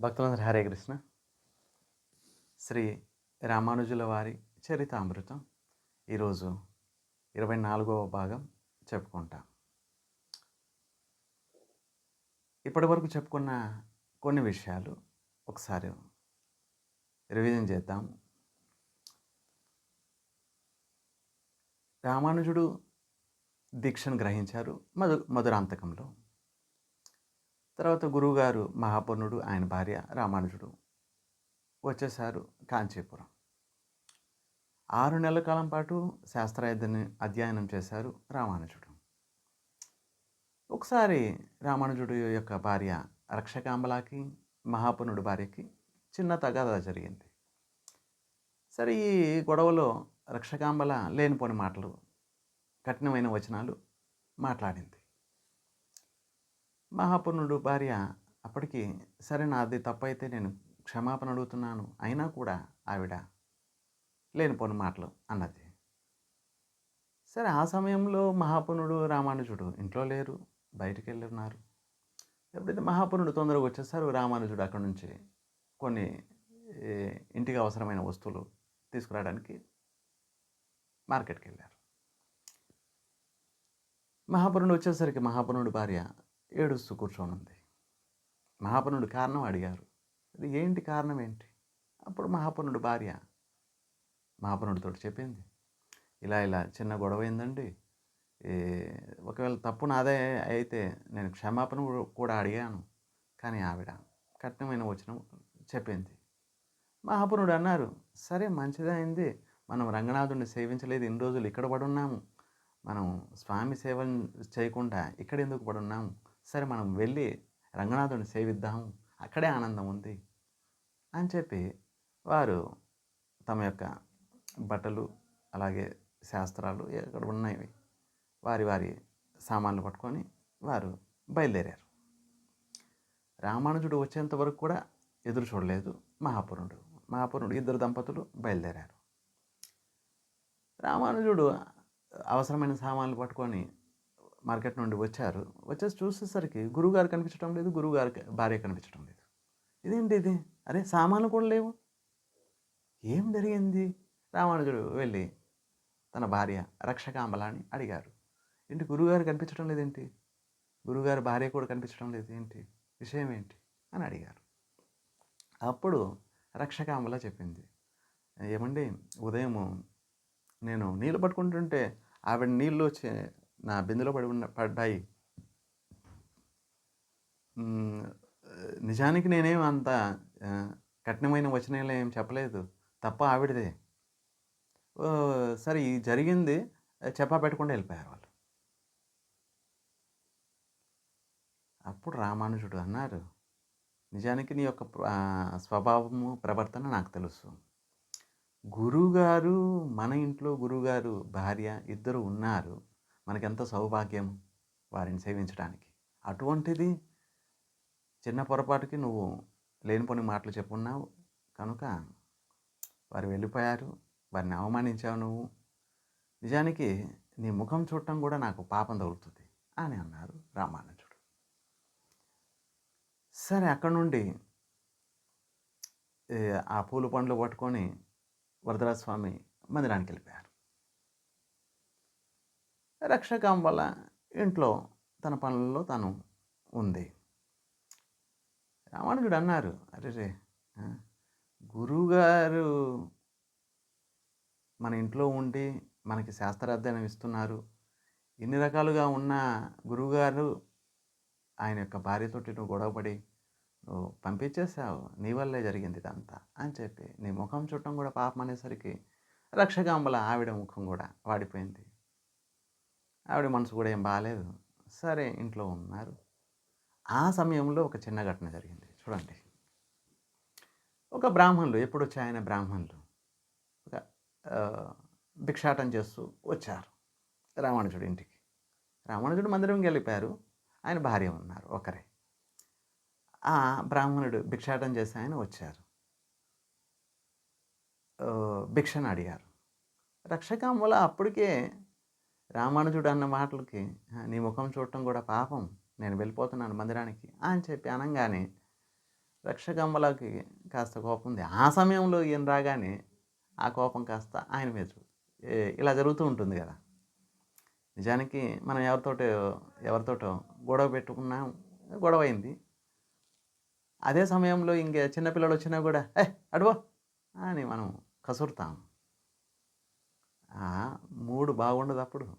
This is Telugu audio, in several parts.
భక్తులందరూ హరే కృష్ణ. శ్రీ రామానుజుల వారి చరితామృతం ఈరోజు ఇరవై నాలుగవ భాగం చెప్పుకుంటాం. ఇప్పటివరకు చెప్పుకున్న కొన్ని విషయాలు ఒకసారి రివిజన్ చేద్దాం. రామానుజుడు దీక్షను గ్రహించారు మధు మధురాంతకంలో. తర్వాత గురువుగారు మహాపన్నుడు ఆయన భార్య రామానుజుడు వచ్చేసారు కాంచీపురం. ఆరు నెలల కాలం పాటు శాస్త్రాధ్యయనం అధ్యయనం చేశారు రామానుజుడు. ఒకసారి రామానుజుడు యొక్క భార్య రక్షకాంబలాకి మహాపన్నుడు భార్యకి చిన్న తగాదా జరిగింది. సరే ఈ గొడవలో రక్షకాంబల లేనిపోని మాటలు కఠినమైన వచనాలు మాట్లాడింది. మహాపుణుడు భార్య అప్పటికి సరే నాది తప్పైతే నేను క్షమాపణ అడుగుతున్నాను. అయినా కూడా ఆవిడ లేనిపోని మాటలు అన్నది. సరే ఆ సమయంలో మహాపర్ణుడు రామానుజుడు ఇంట్లో లేరు బయటికి వెళ్ళి ఉన్నారు ఎప్పుడైతే మహాపర్ణుడు తొందరగా వచ్చేసారు రామానుజుడు అక్కడ నుంచి కొన్ని ఇంటికి అవసరమైన వస్తువులు తీసుకురావడానికి మార్కెట్కి వెళ్ళారు. మహాపురుడు వచ్చేసరికి మహాపురుడు భార్య ఏడుస్తూ కూర్చొని ఉంది కారణం అడిగారు. ఇది ఏంటి కారణం ఏంటి? అప్పుడు మహాపనుడు భార్య. మహాపనుడితో చెప్పింది. ఇలా ఇలా చిన్న గొడవ ఏందండి ఒకవేళ తప్పు నాదే అయితే నేను క్షమాపణ కూడా అడిగాను. కానీ ఆవిడ కఠినమైన వచనం చెప్పింది. మహాపురుడు అన్నారు సరే మంచిదైంది మనం రంగనాథుడిని సేవించలేదు. ఇన్ని రోజులు ఇక్కడ పడున్నాము. మనం స్వామి సేవ చేయకుండా ఇక్కడ ఎందుకు పడున్నాము? సరే మనం వెళ్ళి రంగనాథుని సేవిద్దాం అక్కడే ఆనందం ఉంది అని చెప్పి వారు తమ యొక్క బట్టలు అలాగే శాస్త్రాలు ఎక్కడ ఉన్నాయి వారి వారి సామాన్లు పట్టుకొని వారు బయలుదేరారు. రామానుజుడు వచ్చేంత వరకు కూడా ఎదురు చూడలేదు మహాపురుడు మహాపురుడు ఇద్దరు దంపతులు బయలుదేరారు. రామానుజుడు అవసరమైన సామాన్లు పట్టుకొని మార్కెట్ నుండి వచ్చారు. వచ్చేసి చూసేసరికి గురువుగారు కనిపించడం లేదు గురువుగారి భార్య కనిపించడం లేదు. ఇదేంటి ఇది? అరే సామాన్లు కూడా లేవు. ఏం జరిగింది? రామానుజుడు వెళ్ళి తన భార్య రక్షకాంబలాని అడిగారు. ఏంటి గురువుగారు కనిపించడం లేదేంటి? గురువుగారి భార్య కూడా కనిపించడం లేదు ఏంటి? విషయం ఏంటి? అని అడిగారు. అప్పుడు రక్షకాంబల చెప్పింది. ఏమండి ఉదయం నేను నీళ్ళు పట్టుకుంటుంటే ఆవిడ నీళ్ళు వచ్చి నా బిందులో పడి ఉన్న పడ్డాయి. నిజానికి నేనేం అంత కఠినమైన వచనాలు ఏం చెప్పలేదు. తప్ప ఆవిడదే. ఓ, సరే ఇది జరిగింది చెప్పా పెట్టకుండా వెళ్ళిపోయారు వాళ్ళు. అప్పుడు రామానుజుడు అన్నారు నిజానికి నీ యొక్క స్వభావము ప్రవర్తన నాకు తెలుసు. గురువుగారు మన ఇంట్లో గురువుగారు భార్య ఇద్దరు ఉన్నారు. మనకెంత సౌభాగ్యం వారిని సేవించడానికి. అటువంటిది చిన్న పొరపాటుకి నువ్వు లేనిపోని మాటలు చెప్పున్నావు. కనుక వారు వెళ్ళిపోయారు. వారిని అవమానించావు నువ్వు. నిజానికి నీ ముఖం చూడటం కూడా నాకు పాపం తగులుతుంది అని అన్నారు రామానుజుడు. సరే అక్కడ నుండి ఆ పూల పండ్లు పట్టుకొని వరదరాజ స్వామి మందిరానికి వెళ్ళిపోయారు. రక్షకాంబల ఇంట్లో తన పనుల్లో తను ఉంది. రామానుజుడు అన్నారు అరే రే గురువుగారు మన ఇంట్లో ఉండి మనకి శాస్త్రాధ్యయనం ఇస్తున్నారు. ఎన్ని రకాలుగా ఉన్న గురువుగారు ఆయన యొక్క భార్యతోటి నువ్వు గొడవపడి నువ్వు పంపించేసావు నీ వల్లే జరిగింది ఇదంతా అని చెప్పి నీ ముఖం చుట్టం కూడా పాపం అనేసరికి రక్షకాంబల ఆవిడ ముఖం కూడా వాడిపోయింది. ఆవిడ మనసు కూడా ఏం బాగాలేదు సరే ఇంట్లో ఉన్నారు. ఆ సమయంలో ఒక చిన్న ఘటన జరిగింది. చూడండి. ఒక బ్రాహ్మణులు ఎప్పుడు వచ్చి ఆయన బ్రాహ్మణులు? ఒక భిక్షాటం చేస్తూ వచ్చారు రామానుజుడు ఇంటికి. రామానుజుడు మందిరంకి వెళ్ళిపోయారు. ఆయన భార్య ఉన్నారు ఒకరే. ఆ బ్రాహ్మణుడు భిక్షాటం చేసి ఆయన వచ్చారు. భిక్షను అడిగారు. రక్షకాంబల అప్పటికే రామానుజుడు అన్న మాటలకి నీ ముఖం చూడటం కూడా పాపం నేను వెళ్ళిపోతున్నాను మందిరానికి అని చెప్పి అనగానే రక్షకమ్మలకి కాస్త కోపం ఉంది. ఆ సమయంలో ఈయన రాగానే ఆ కోపం కాస్త ఆయన మీద ఇలా జరుగుతూ ఉంటుంది కదా. నిజానికి మనం ఎవరితోటో ఎవరితోటో గొడవ పెట్టుకున్నాం గొడవ అయింది. అదే సమయంలో ఇంకే చిన్నపిల్లలు వచ్చినా కూడా ఏ అడువో అని మనం కసురుతాం. మూడు బాగుండదు అప్పుడు.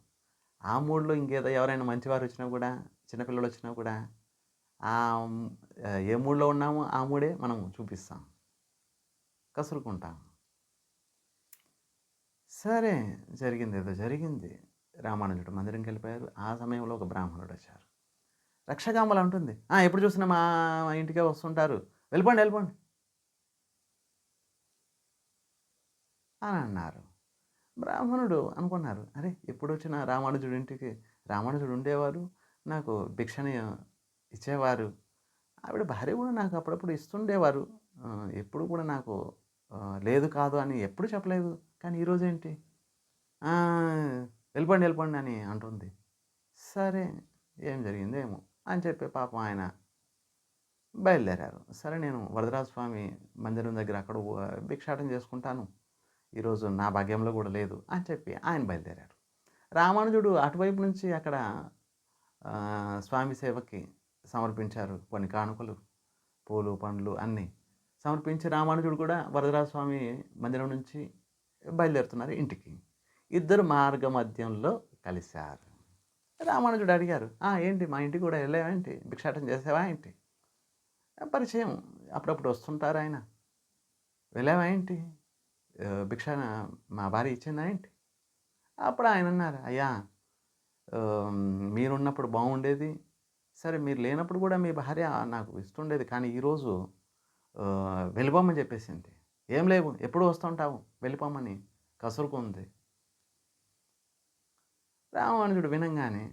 ఆ మూడులో ఇంకేదో ఎవరైనా మంచివారు వచ్చినా కూడా చిన్నపిల్లలు వచ్చినా కూడా ఆ ఏ మూడ్లో ఉన్నామో ఆ మూడే మనం చూపిస్తాం. కసురుకుంటాం. సరే జరిగింది ఏదో జరిగింది. రామానుజుడు మందిరంకి వెళ్ళిపోయారు ఆ సమయంలో ఒక బ్రాహ్మణుడు వచ్చారు. రక్షకాంబలు అంటుంది. "ఆ, ఎప్పుడు చూసినా మా మా ఇంటికే వస్తుంటారు. వెళ్ళిపోండి వెళ్ళిపోండి. అని అన్నారు. బ్రాహ్మణుడు అనుకున్నారు. అరే ఎప్పుడు వచ్చిన రామానుజుడి ఇంటికి రామానుజుడు ఉండేవారు నాకు భిక్షని ఇచ్చేవారు. ఆవిడ భార్య కూడా నాకు అప్పుడప్పుడు ఇస్తుండేవారు. ఎప్పుడు కూడా నాకు లేదు కాదు అని ఎప్పుడు చెప్పలేదు. కానీ ఈరోజు ఏంటి వెళ్ళిపోండి వెళ్ళిపోండి అని అంటుంది. సరే ఏం జరిగిందేమో అని చెప్పి పాపం ఆయన బయలుదేరారు. సరే నేను వరదరాజ స్వామి మందిరం దగ్గర అక్కడ భిక్షాటం చేసుకుంటాను. ఈరోజు నా భాగ్యంలో కూడా లేదు అని చెప్పి ఆయన బయలుదేరారు. రామానుజుడు అటువైపు నుంచి అక్కడ స్వామి సేవకి సమర్పించారు. కొన్ని కానుకలు పూలు పండ్లు అన్నీ సమర్పించి రామానుజుడు కూడా వరదరాజ స్వామి మందిరం నుంచి బయలుదేరుతున్నారు ఇంటికి. ఇద్దరు మార్గ మధ్యంలో కలిశారు. రామానుజుడు అడిగారు ఏంటి మా ఇంటికి కూడా వెళ్ళావా ఏంటి? భిక్షాటం చేసావా ఏంటి? పరిచయం అప్పుడప్పుడు వస్తుంటారు ఆయన? వెళ్ళావా ఏంటి? భిక్ష మా భార్య ఇచ్చిందా ఏంటి? అప్పుడు ఆయన అన్నారు అయ్యా మీరున్నప్పుడు బాగుండేది. సరే మీరు లేనప్పుడు కూడా మీ భార్య నాకు ఇస్తుండేది. కానీ ఈరోజు వెళ్ళిపోమని చెప్పేసింది ఏం లేవు ఎప్పుడు వస్తుంటావు వెళ్ళిపోమని కసురుకుంది. రామానుజుడు వినంగానే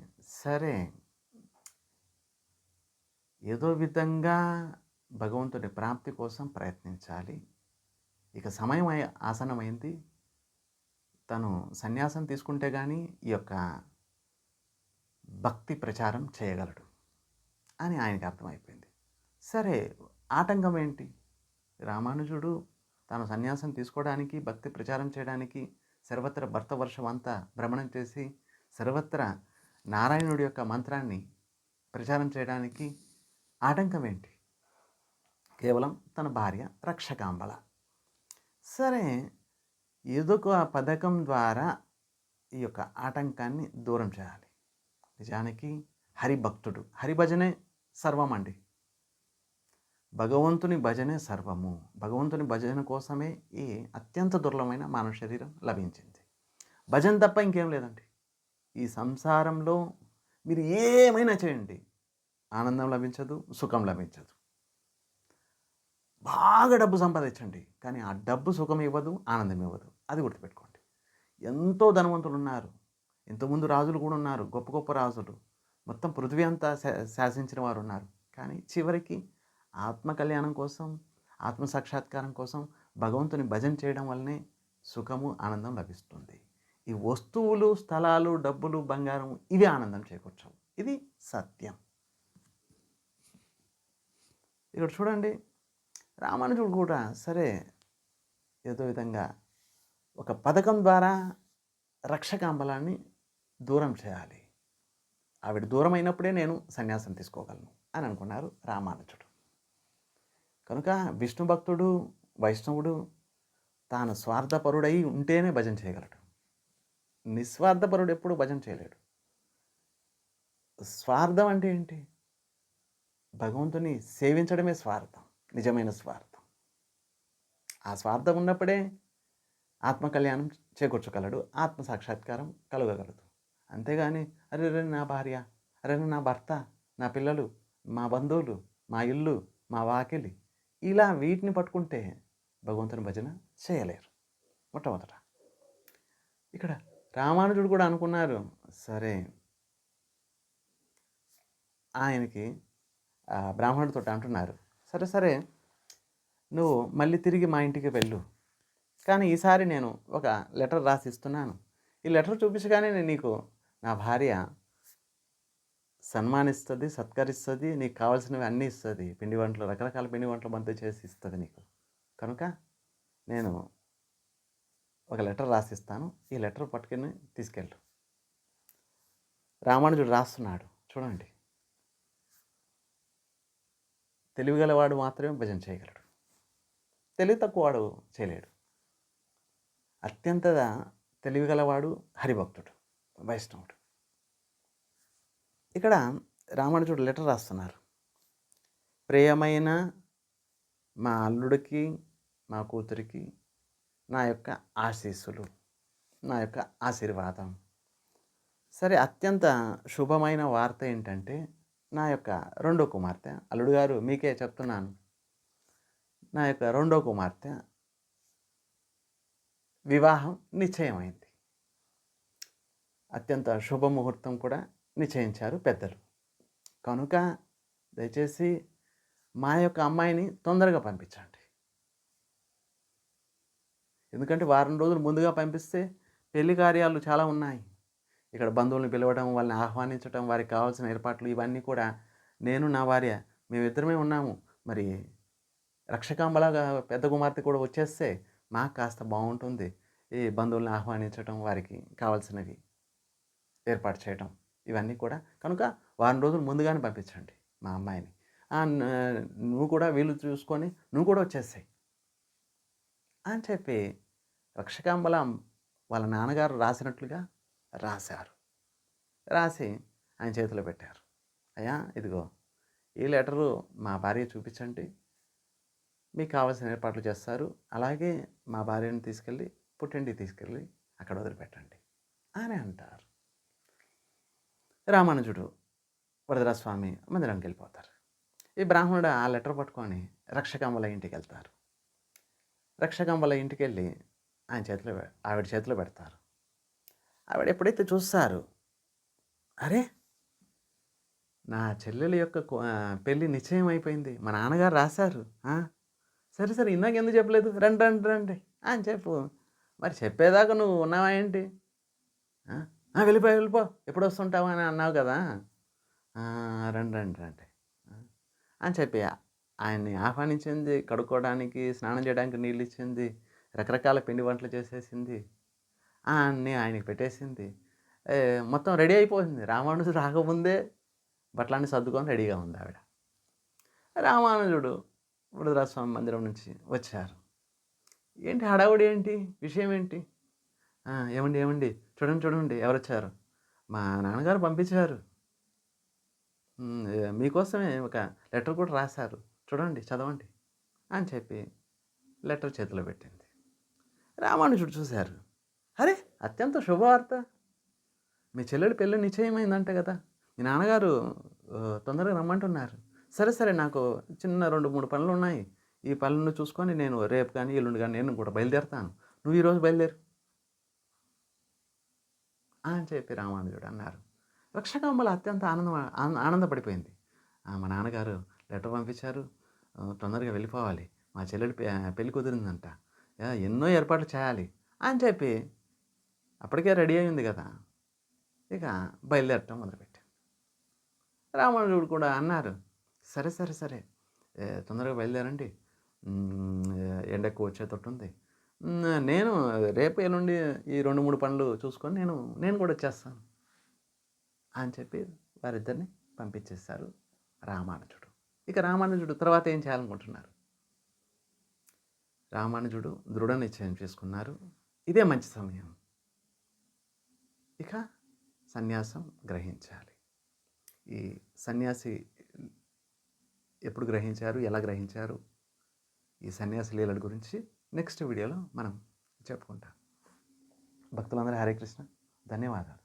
సరే ఏదో విధంగా భగవంతుడి ప్రాప్తి కోసం ప్రయత్నించాలి. ఇక సమయం ఆసనమైంది తను సన్యాసం తీసుకుంటే కానీ ఈ యొక్క భక్తి ప్రచారం చేయగలడు అని ఆయనకి అర్థమైపోయింది. సరే ఆటంకం ఏంటి? రామానుజుడు తాను సన్యాసం తీసుకోవడానికి భక్తి ప్రచారం చేయడానికి సర్వత్ర భర్త వర్షం అంతా భ్రమణం చేసి సర్వత్ర నారాయణుడి యొక్క మంత్రాన్ని ప్రచారం చేయడానికి ఆటంకం ఏంటి? కేవలం తన భార్య రక్షకాంబల. సరే ఏదో ఒక పథకం ద్వారా ఈ యొక్క ఆటంకాన్ని దూరం చేయాలి. నిజానికి హరిభక్తుడు హరిభజనే సర్వం అండి. భగవంతుని భజనే సర్వము. భగవంతుని భజన కోసమే ఈ అత్యంత దుర్లభమైన మానవ శరీరం లభించింది. భజన తప్ప ఇంకేం లేదండి. ఈ సంసారంలో మీరు ఏమైనా చేయండి. ఆనందం లభించదు సుఖం లభించదు. బాగా డబ్బు సంపాదించండి. కానీ ఆ డబ్బు సుఖం ఇవ్వదు ఆనందం ఇవ్వదు. అది గుర్తుపెట్టుకోండి. ఎంతో ధనవంతులు ఉన్నారు. ఇంతకుముందు రాజులు కూడా ఉన్నారు. గొప్ప గొప్ప రాజులు. మొత్తం పృథ్వీ అంతా శా- శాసించిన వారు ఉన్నారు. కానీ చివరికి ఆత్మ కళ్యాణం కోసం ఆత్మ సాక్షాత్కారం కోసం భగవంతుని భజన చేయడం వల్లనే సుఖము ఆనందం లభిస్తుంది. ఈ వస్తువులు స్థలాలు డబ్బులు బంగారం ఇవి ఆనందం చేకూర్చవు. ఇది సత్యం. ఇక్కడ చూడండి. రామానుజుడు కూడా సరే ఏదో విధంగా ఒక పథకం ద్వారా రక్షకాంబలాన్ని దూరం చేయాలి. ఆవిడ దూరం అయినప్పుడే నేను సన్యాసం తీసుకోగలను అని అనుకున్నారు రామానుజుడు. కనుక విష్ణు భక్తుడు వైష్ణవుడు తాను స్వార్థపరుడై ఉంటేనే భజన చేయగలడు. నిస్వార్థపరుడు ఎప్పుడు భజన చేయలేడు. స్వార్థం అంటే ఏంటి? భగవంతుని సేవించడమే స్వార్థం. నిజమైన స్వార్థం. ఆ స్వార్థం ఉన్నప్పుడే ఆత్మకళ్యాణం చేకూర్చగలడు ఆత్మ సాక్షాత్కారం కలగగలదు. అంతేగాని అరే రే నా భార్య అరే నా భర్త నా పిల్లలు మా బంధువులు మా ఇల్లు మా వాకిలి ఇలా వీటిని పట్టుకుంటే భగవంతుని భజన చేయలేరు. మొట్టమొదట. ఇక్కడ రామానుజుడు కూడా అనుకున్నారు సరే ఆయనకి బ్రాహ్మణుడితో అంటున్నారు సరే సరే. నువ్వు మళ్ళీ తిరిగి మా ఇంటికి వెళ్ళు. కానీ ఈసారి నేను ఒక లెటర్ రాసి ఇస్తున్నాను ఈ లెటర్ చూపించగానే నేను నీకు నా భార్య సన్మానిస్తుంది సత్కరిస్తుంది నీకు కావాల్సినవి అన్నీ ఇస్తుంది. పిండి వంటలు రకరకాల పిండి వంటలు మనతో చేసి ఇస్తుంది నీకు. కనుక నేను ఒక లెటర్ రాసిస్తాను. ఈ లెటర్ పట్టుకుని తీసుకెళ్ళు. రామానుజుడు రాస్తున్నాడు. చూడండి. తెలివిగలవాడు మాత్రమే భజన చేయగలడు. తెలివి తక్కువవాడు చేయలేడు. అత్యంత తెలివిగలవాడు హరిభక్తుడు వైష్ణవుడు. ఇక్కడ రామానుజుడు లెటర్ రాస్తున్నారు. ప్రియమైన మా అల్లుడికి మా కూతురికి నా యొక్క ఆశీస్సులు నా యొక్క ఆశీర్వాదం. సరే అత్యంత శుభమైన వార్త ఏంటంటే నా యొక్క రెండో కుమార్తె. అల్లుడు గారు మీకే చెప్తున్నాను. నా యొక్క రెండో కుమార్తె వివాహం నిశ్చయమైంది. అత్యంత శుభముహూర్తం కూడా నిశ్చయించారు పెద్దలు. కనుక దయచేసి మా యొక్క అమ్మాయిని తొందరగా పంపించండి. ఎందుకంటే వారం రోజులు ముందుగా పంపిస్తే పెళ్ళి కార్యాలు చాలా ఉన్నాయి. ఇక్కడ బంధువులను పిలవడం వాళ్ళని ఆహ్వానించడం వారికి కావాల్సిన ఏర్పాట్లు ఇవన్నీ కూడా నేను నా భార్య మేమిద్దరమే ఉన్నాము. మరి రక్షకాంబలాగా పెద్ద కుమార్తె కూడా వచ్చేస్తే మాకు కాస్త బాగుంటుంది. ఈ బంధువులను ఆహ్వానించడం వారికి కావాల్సినవి ఏర్పాటు చేయటం ఇవన్నీ కూడా. కనుక వారం రోజులు ముందుగానే పంపించండి మా అమ్మాయిని. నువ్వు కూడా వీలు చూసుకొని నువ్వు కూడా వచ్చేసాయి అని చెప్పి రక్షకాంబలం వాళ్ళ నాన్నగారు రాసినట్లుగా రాశారు. రాసి ఆయన చేతిలో పెట్టారు. అయ్యా ఇదిగో ఈ లెటరు మా భార్య చూపించండి. మీకు కావాల్సిన ఏర్పాట్లు చేస్తారు. అలాగే మా భార్యను తీసుకెళ్ళి పుట్టింటికి తీసుకెళ్ళి అక్కడ వదిలిపెట్టండి అని అంటారు. రామానుజుడు వరదరాస్వామి మందిరానికి వెళ్ళిపోతారు. ఈ బ్రాహ్మణుడు ఆ లెటర్ పట్టుకొని రక్షకంబల ఇంటికి వెళ్తారు. రక్షకంబల ఇంటికి వెళ్ళి ఆయన చేతిలో ఆవిడ చేతిలో పెడతారు. ఆవిడ ఎప్పుడైతే చూస్తారు. అరే! నా చెల్లెల యొక్క పెళ్ళి నిశ్చయం అయిపోయింది. మా నాన్నగారు రాశారు. సరే సరే ఇందాక ఎందుకు చెప్పలేదు? రండి రండి రండి. అని చెప్పు. మరి చెప్పేదాకా నువ్వు ఉన్నావా ఏంటి? వెళ్ళిపో వెళ్ళిపో. ఎప్పుడు వస్తుంటావు అని అన్నావు కదా. రండి రండి రండి. అని చెప్పి. ఆయన్ని ఆహ్వానించింది కడుక్కోవడానికి స్నానం చేయడానికి నీళ్ళు ఇచ్చింది రకరకాల పిండి వంటలు చేసేసింది. అన్నీ ఆయనకి పెట్టేసింది. మొత్తం రెడీ అయిపోయింది. రామానుజు రాకముందే బట్టలన్నీ సర్దుకొని రెడీగా ఉంది ఆవిడ. రామానుజుడు వృద్ధరాజస్వామి మందిరం నుంచి వచ్చారు. ఏంటి హడావుడి ఏంటి? విషయం ఏంటి? ఏమండి ఏమండి? చూడండి చూడండి. ఎవరు వచ్చారు మా నాన్నగారు పంపించారు. మీకోసమే ఒక లెటర్ కూడా రాశారు. చూడండి చదవండి అని చెప్పి లెటర్ చేతిలో పెట్టింది. రామానుజుడు చూశారు. అరే అత్యంత శుభవార్త. మీ చెల్లెడి పెళ్ళి నిశ్చయమైందంట కదా. మీ నాన్నగారు తొందరగా రమ్మంటున్నారు. సరే సరే నాకు చిన్న రెండు మూడు పనులు ఉన్నాయి ఈ పనులను చూసుకొని నేను రేపు కానీ ఎల్లుండి కానీ నేను కూడా బయలుదేరుతాను. నువ్వు ఈరోజు బయలుదేరు. అని చెప్పి రామానుజుడు అన్నారు. రక్షకాంబల అత్యంత ఆనందం ఆనందపడిపోయింది. మా నాన్నగారు లెటర్ పంపించారు. తొందరగా వెళ్ళిపోవాలి. మా చెల్లెడు పెళ్ళి కుదిరిందంట. ఎన్నో ఏర్పాట్లు చేయాలి అని చెప్పి అప్పటికే రెడీ అయింది కదా. ఇక బయలుదేరటం మొదలుపెట్టాను. రామానుజుడు కూడా అన్నారు సరే సరే సరే తొందరగా బయలుదేరండి. ఎండ ఎక్కువ వచ్చేటట్టు ఉంది. నేను రేపు ఎల్లుండి ఈ రెండు మూడు పనులు చూసుకొని నేను నేను కూడా వచ్చేస్తాను అని చెప్పి వారిద్దరిని పంపించేశారు రామానుజుడు. ఇక రామానుజుడు తర్వాత ఏం చేయాలనుకుంటున్నారు? రామానుజుడు దృఢ నిశ్చయం చేసుకున్నారు. ఇదే మంచి సమయం. ఇక సన్యాసం గ్రహించాలి. ఈ సన్యాసి ఎప్పుడు గ్రహించారు? ఎలా గ్రహించారు? ఈ సన్యాసి లీలల గురించి నెక్స్ట్ వీడియోలో మనం చెప్పుకుంటాం. భక్తులందరూ హరే కృష్ణ. ధన్యవాదాలు.